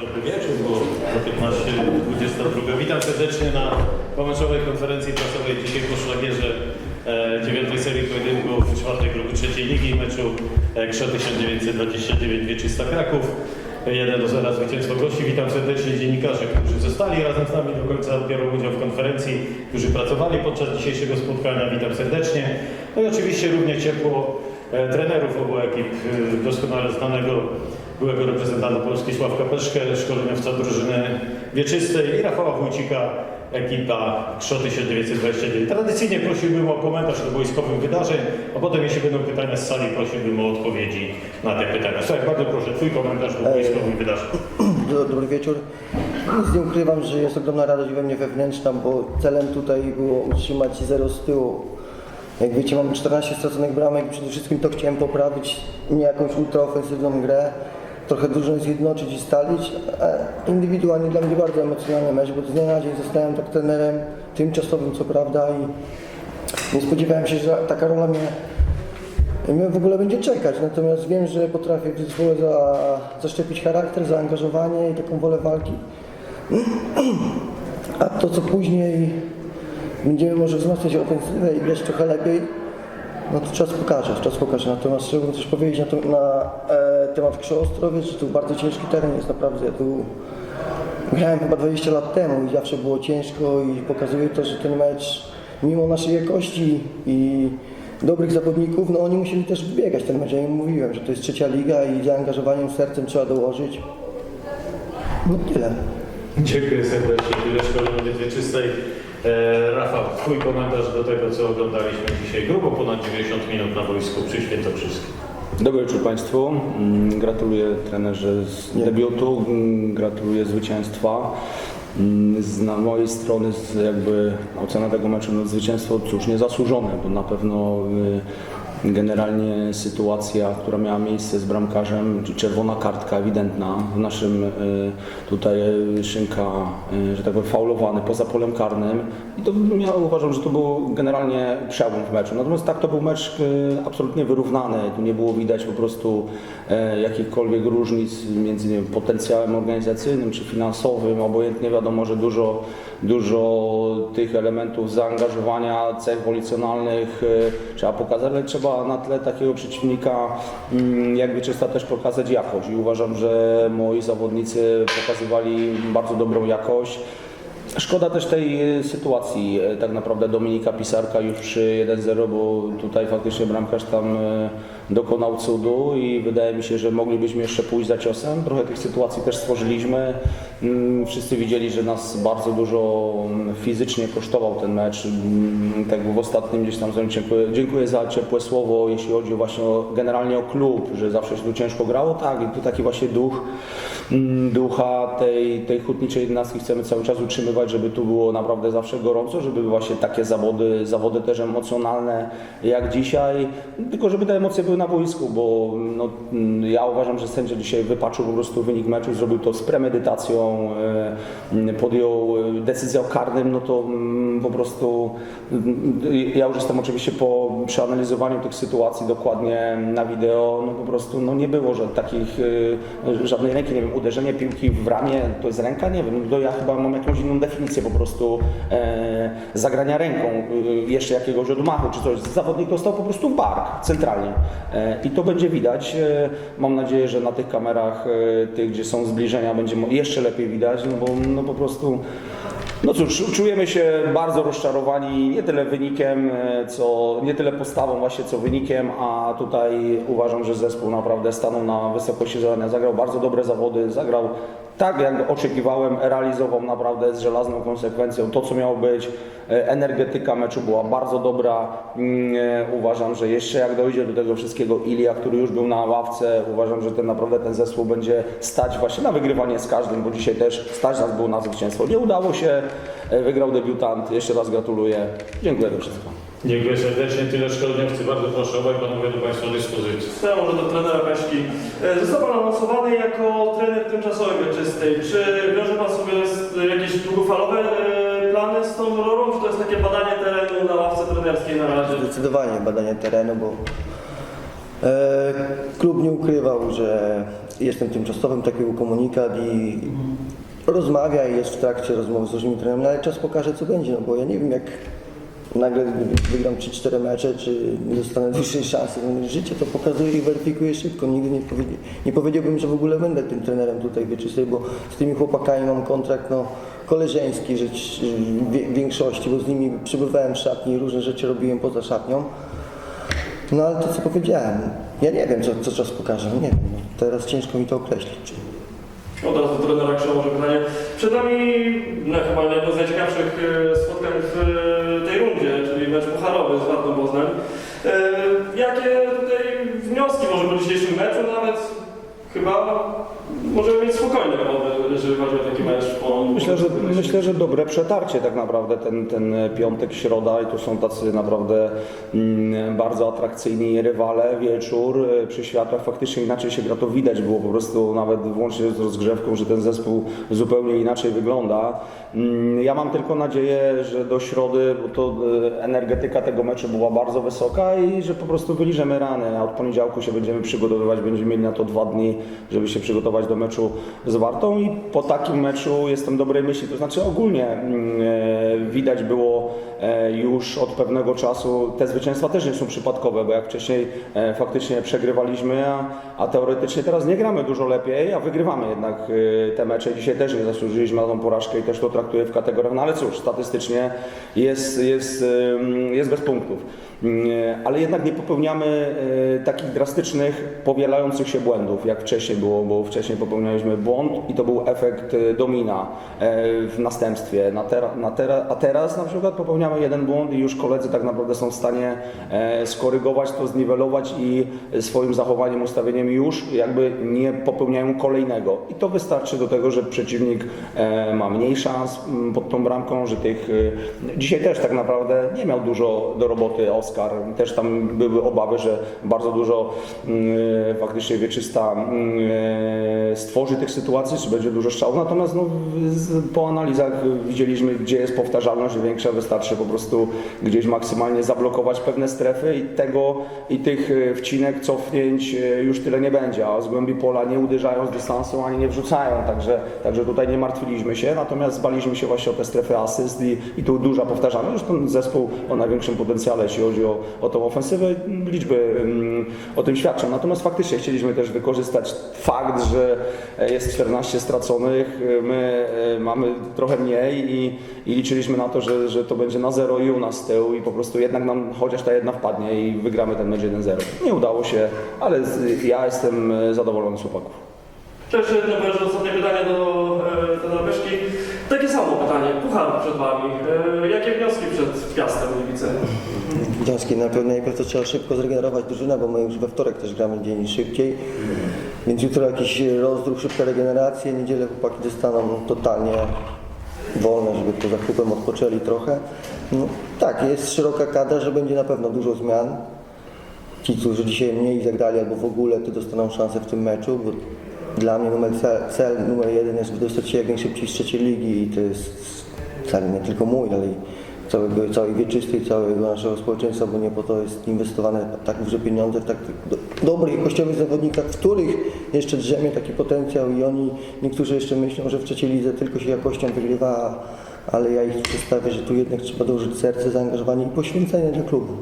Dobry wieczór, bo za 15.22. Witam serdecznie na pomeczowej konferencji prasowej dzisiaj po szlagierze e, dziewiątej serii pojedynków czwartej grupy trzeciej ligi meczu Krzo 1929 Wieczysta Kraków. 1 do 0 zwycięstwo gości. Witam serdecznie dziennikarzy, którzy zostali razem z nami do końca, biorą udział w konferencji, którzy pracowali podczas dzisiejszego spotkania. Witam serdecznie. No i oczywiście równie ciepło e, trenerów obu ekip, e, doskonale znanego byłego reprezentanta Polski Sławka Peszkę, szkoleniowca drużyny wieczystej i Rafała Wójcika, ekipa KSZO 1929. Tradycyjnie prosiłbym o komentarz do wojskowych wydarzeń, a potem jeśli będą pytania z sali, prosiłbym o odpowiedzi na te pytania. Słuchaj, bardzo proszę, Twój komentarz do wojskowych wydarzeń. Do- Dobry wieczór. Nic nie ukrywam, że jest ogromna radość we mnie wewnętrzna, bo celem tutaj było utrzymać zero z tyłu. Jak wiecie, mam 14 straconych bramek i przede wszystkim to chciałem poprawić, nie jakąś ultraofensywną grę, trochę drużynę zjednoczyć i stalić. A indywidualnie dla mnie bardzo emocjonalny mecz, bo z dnia na dzień zostałem tak trenerem tymczasowym, co prawda, i nie spodziewałem się, że taka rola mnie mnie w ogóle będzie czekać, natomiast wiem, że potrafię w zespole za, zaszczepić charakter, zaangażowanie i taką wolę walki. A to, co później będziemy może wzmacniać ofensywę i grać trochę lepiej, no to czas pokaże, czas pokaże. Natomiast chciałbym też powiedzieć na, to, na e, temat Krzo Ostrowiec, że tu bardzo ciężki teren jest naprawdę. Ja tu grałem chyba 20 lat temu i zawsze było ciężko i pokazuje to, że ten mecz mimo naszej jakości i dobrych zawodników, no oni musieli też wybiegać ten mecz. Ja im mówiłem, że to jest trzecia liga i zaangażowaniem, sercem trzeba dołożyć. No tyle. Dziękuję serdecznie. Tyle szkoleniowiec wieczystej. E, Rafał, Twój komentarz do tego, co oglądaliśmy dzisiaj. Grubo ponad 90 minut na boisku przy Świętokrzyskim. Dobry wieczór Państwu. Mm, Gratuluję trenerze z debiutu, mm, gratuluję zwycięstwa. Mm, Z na mojej strony jakby ocena tego meczu no zwycięstwo cóż niezasłużone, bo na pewno y, generalnie sytuacja, która miała miejsce z bramkarzem, czerwona kartka ewidentna w naszym y, tutaj y, Szynka, y, że tak powiem faulowany poza polem karnym i to ja uważam, że to był generalnie przełom w meczu. Natomiast tak to był mecz absolutnie wyrównany, tu nie było widać po prostu e, jakichkolwiek różnic między wiem, potencjałem organizacyjnym czy finansowym, obojętnie wiadomo, że dużo, dużo tych elementów zaangażowania, cech wolicjonalnych y, trzeba pokazać, ale trzeba na tle takiego przeciwnika mm, jak wieczysta też pokazać jakość i uważam, że moi zawodnicy pokazywali bardzo dobrą jakość. Szkoda też tej sytuacji e, tak naprawdę Dominika Pisarka już przy 1-0, bo tutaj faktycznie bramkarz tam e, dokonał cudu i wydaje mi się, że moglibyśmy jeszcze pójść za ciosem. Trochę tych sytuacji też stworzyliśmy. Mm, Wszyscy widzieli, że nas bardzo dużo mm, fizycznie kosztował ten mecz. Mm, Tak w ostatnim gdzieś tam dziękuję, dziękuję za ciepłe słowo, jeśli chodzi właśnie o, generalnie o klub, że zawsze się tu ciężko grało. Tak, i tu taki właśnie duch, ducha tej, tej hutniczej jednostki chcemy cały czas utrzymywać, żeby tu było naprawdę zawsze gorąco, żeby były właśnie takie zawody, zawody też emocjonalne jak dzisiaj, tylko żeby te emocje były na boisku, bo no, mm, ja uważam, że sędzia dzisiaj wypaczył po prostu wynik meczu, zrobił to z premedytacją, e, podjął e, decyzję o karnym, no to mm, po prostu mm, ja już jestem oczywiście po przeanalizowaniu tych sytuacji dokładnie na wideo, no po prostu no nie było że takich e, żadnej ręki, nie wiem, uderzenie piłki w ramię to jest ręka, nie wiem, no ja chyba mam jakąś inną definicję po prostu e, zagrania ręką, jeszcze jakiegoś odmachu czy coś. Zawodnik dostał po prostu bark centralnie i to będzie widać. E, mam nadzieję, że na tych kamerach, e, tych gdzie są zbliżenia będzie jeszcze lepiej widać, no bo no po prostu no cóż, czujemy się bardzo rozczarowani nie tyle wynikiem, e, co nie tyle postawą właśnie, co wynikiem, a tutaj uważam, że zespół naprawdę stanął na wysokości zadania. Zagrał bardzo dobre zawody, zagrał tak jak oczekiwałem, realizował naprawdę z żelazną konsekwencją to, co miało być. E, Energetyka meczu była bardzo dobra. Mm, e, Uważam, że jeszcze jak dojdzie do tego wszystkiego Ilia, który już był na ławce, uważam, że ten naprawdę ten zespół będzie stać właśnie na wygrywanie z każdym, bo dzisiaj też stać nas było na zwycięstwo. Nie udało się, e, wygrał debiutant. Jeszcze raz gratuluję. Dziękuję za wszystko. Dziękuję serdecznie. Tyle szkoleniowcy. Bardzo proszę, obaj panowie do Państwa dyspozycji. Ja może do trenera Peśki. E, Został Pan awansowany jako trener tymczasowy wieczystej. Czy wiąże Pan sobie z, jakieś długofalowe e, plany z tą rolą, czy to jest takie badanie terenu na ławce trenerskiej na razie? Zdecydowanie badanie terenu, bo E, Klub nie ukrywał, że jestem tymczasowym, taki był komunikat i rozmawia i jest w trakcie rozmowy z różnymi trenerami, no ale czas pokaże co będzie, no bo ja nie wiem jak nagle wygram 3-4 mecze, czy nie dostanę wyższej szansy. Życie to pokazuje i weryfikuje szybko. Nigdy nie, powiedzi nie powiedziałbym, że w ogóle będę tym trenerem tutaj wieczystej, bo z tymi chłopakami mam kontrakt no, koleżeński rzecz, w większości, bo z nimi przybywałem w szatni różne rzeczy robiłem poza szatnią. No ale to co powiedziałem, ja nie wiem co, co czas pokaże, no, nie wiem. No, teraz ciężko mi to określić. Od razu trenera Krzyża może pytanie. Przed nami no, chyba jedno z najciekawszych e, spotkań w mecz pucharowy z Wartą Poznań. E, Jakie tutaj wnioski może po dzisiejszym meczu nawet chyba możemy mieć spokojne głowy, taki mecz po Myślę, że, myślę, że dobre przetarcie tak naprawdę ten, ten piątek, środa i tu są tacy naprawdę mm, bardzo atrakcyjni rywale, wieczór e, przy światłach faktycznie inaczej się gra, to widać było po prostu nawet włącznie z rozgrzewką, że ten zespół zupełnie inaczej wygląda. Mm, Ja mam tylko nadzieję, że do środy, bo to e, energetyka tego meczu była bardzo wysoka i że po prostu wyliżemy rany, a od poniedziałku się będziemy przygotowywać, będziemy mieli na to dwa dni, żeby się przygotować do meczu z Wartą i po takim meczu jestem dobrej myśli, to znaczy ogólnie mm, e, widać było już od pewnego czasu, te zwycięstwa też nie są przypadkowe, bo jak wcześniej e, faktycznie przegrywaliśmy, a, a teoretycznie teraz nie gramy dużo lepiej, a wygrywamy jednak e, te mecze. Dzisiaj też nie zasłużyliśmy na tą porażkę i też to traktuję w kategoriach, no ale cóż, statystycznie jest, jest, jest bez punktów. Mm, Ale jednak nie popełniamy e, takich drastycznych, powielających się błędów, jak wcześniej było, bo wcześniej popełnialiśmy błąd i to był efekt e, domina e, w następstwie. Na tera, na tera, a teraz na przykład popełniamy jeden błąd i już koledzy tak naprawdę są w stanie e, skorygować to, zniwelować i swoim zachowaniem, ustawieniem już jakby nie popełniają kolejnego. I to wystarczy do tego, że przeciwnik e, ma mniej szans m, pod tą bramką, że tych... e, Dzisiaj też tak naprawdę nie miał dużo do roboty Oskar. Też tam były obawy, że bardzo dużo mm, faktycznie wieczysta mm, stworzy tych sytuacji, czy będzie dużo strzałów. Natomiast no, po analizach widzieliśmy, gdzie jest powtarzalność większa. Wystarczy po prostu gdzieś maksymalnie zablokować pewne strefy i tego i tych e, wcinek, cofnięć e, już tyle nie będzie. A z głębi pola nie uderzają z dystansu ani nie wrzucają. Także, także tutaj nie martwiliśmy się. Natomiast zbaliśmy się właśnie o te strefy asyst i, i tu duża powtarzalność. Zresztą zespół o największym potencjale, jeśli chodzi o, o tą ofensywę. Liczby mm, o tym świadczą. Natomiast faktycznie chcieliśmy też wykorzystać fakt, że jest 14 straconych, my e, mamy trochę mniej i, i liczyliśmy na to, że, że to będzie na zero i u nas z tyłu i po prostu jednak nam chociaż ta jedna wpadnie i wygramy ten mecz 1-0. Nie udało się, ale z, ja jestem e, zadowolony z chłopaków. To jedno będzie ostatnie pytanie do e, trenera Beszki. Takie samo pytanie, puchar przed Wami. E, jakie wnioski przed Piastem Gliwice? Wnioski na pewno najpierw to trzeba szybko zregenerować drużynę, bo my już we wtorek też gramy dzień szybciej. Więc jutro jakiś rozruch, szybka regeneracja, niedzielę chłopaki dostaną totalnie wolne, żeby poza klubem odpoczęli trochę. No, tak, jest szeroka kadra, że będzie na pewno dużo zmian. Ci, którzy dzisiaj mniej zagrali albo w ogóle, to dostaną szansę w tym meczu, bo dla mnie numer cel, cel numer jeden jest dostać się jak najszybciej z trzeciej ligi i to jest cel nie tylko mój, ale i całego, całej wieczystej, całego naszego społeczeństwa, bo nie po to jest inwestowane tak duże pieniądze w tak do, dobrych, jakościowych zawodnikach, w których jeszcze drzemie taki potencjał i oni, niektórzy jeszcze myślą, że w trzeciej lidze tylko się jakością wygrywa, ale ja ich przedstawię, że tu jednak trzeba dołożyć serce, zaangażowanie i poświęcenie dla klubu.